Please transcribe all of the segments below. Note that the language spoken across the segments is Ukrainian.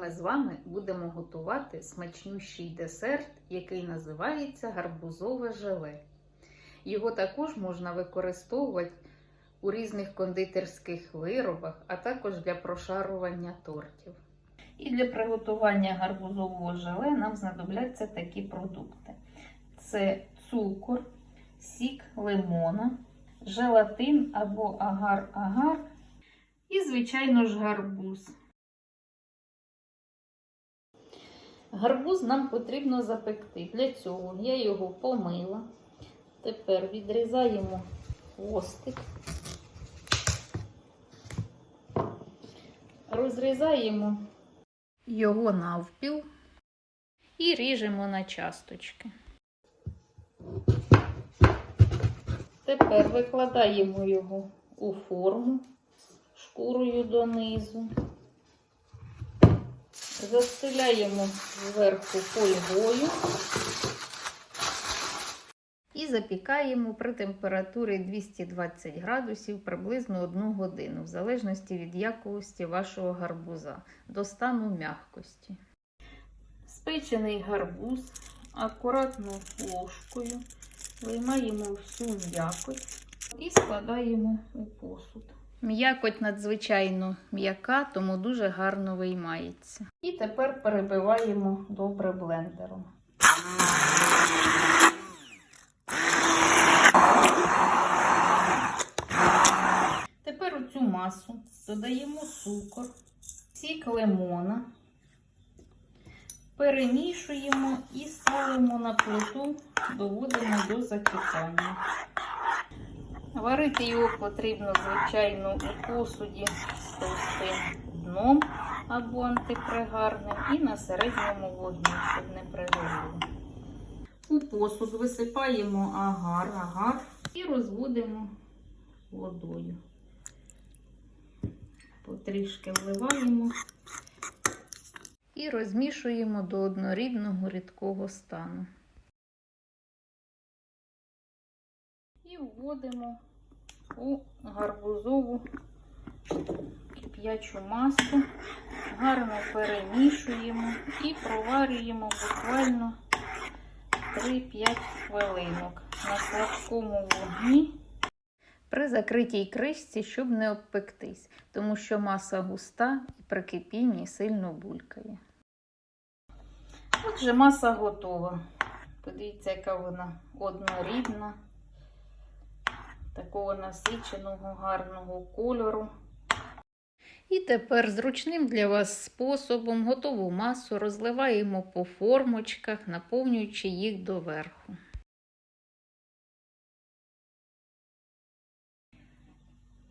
ми з вами будемо готувати смачнющий десерт, який називається гарбузове желе. Його також можна використовувати у різних кондитерських виробах, а також для прошарування тортів. І для приготування гарбузового желе нам знадобляться такі продукти: це цукор, сік лимона, желатин або агар-агар і, звичайно ж, гарбуз. Гарбуз нам потрібно запекти. Для цього я його помила. Тепер відрізаємо хвостик, розрізаємо його навпіл і ріжемо на часточки. Тепер викладаємо його у форму шкурою донизу. Застеляємо зверху фольгою і запікаємо при температурі 220 градусів приблизно 1 годину, в залежності від якості вашого гарбуза до стану м'якості. Спечений гарбуз акуратно ложкою виймаємо всю м'якоть і складаємо у посуд. М'якоть надзвичайно м'яка, тому дуже гарно виймається. І тепер перебиваємо добре блендером. Тепер у цю масу додаємо цукор, сік лимона, перемішуємо і ставимо на плиту, доводимо до закипання. Варити його потрібно, звичайно, у посуді з товстим дном або антипригарним і на середньому вогні, щоб не пригоріло. У посуд висипаємо агар, агар і розводимо водою. Потрішки вливаємо і розмішуємо до однорідного рідкого стану. Вводимо у гарбузову кип'ячу масу, гарно перемішуємо і проварюємо буквально 3-5 хвилинок на слабкому вогні при закритій кришці, щоб не обпектись, тому що маса густа і при кипінні сильно булькає. Отже, маса готова. Подивіться, яка вона однорідна такого насиченого гарного кольору. І тепер зручним для вас способом готову масу розливаємо по формочках, наповнюючи їх доверху.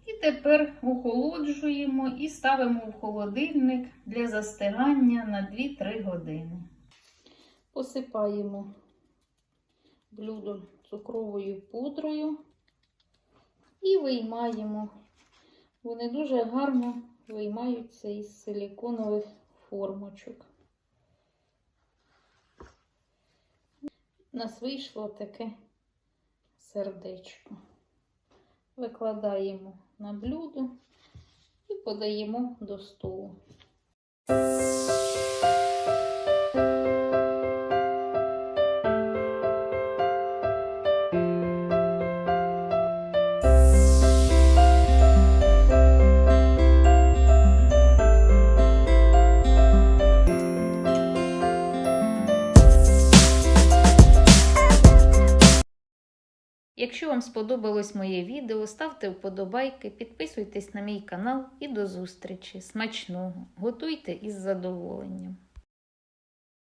І тепер охолоджуємо і ставимо в холодильник для застигання на 2-3 години. Посипаємо блюдо цукровою пудрою і виймаємо. Вони дуже гарно виймаються із силіконових формочок. У нас вийшло таке сердечко. Викладаємо на блюдо і подаємо до столу. Якщо вам сподобалось моє відео, ставте вподобайки, підписуйтесь на мій канал і до зустрічі. Смачного! Готуйте із задоволенням!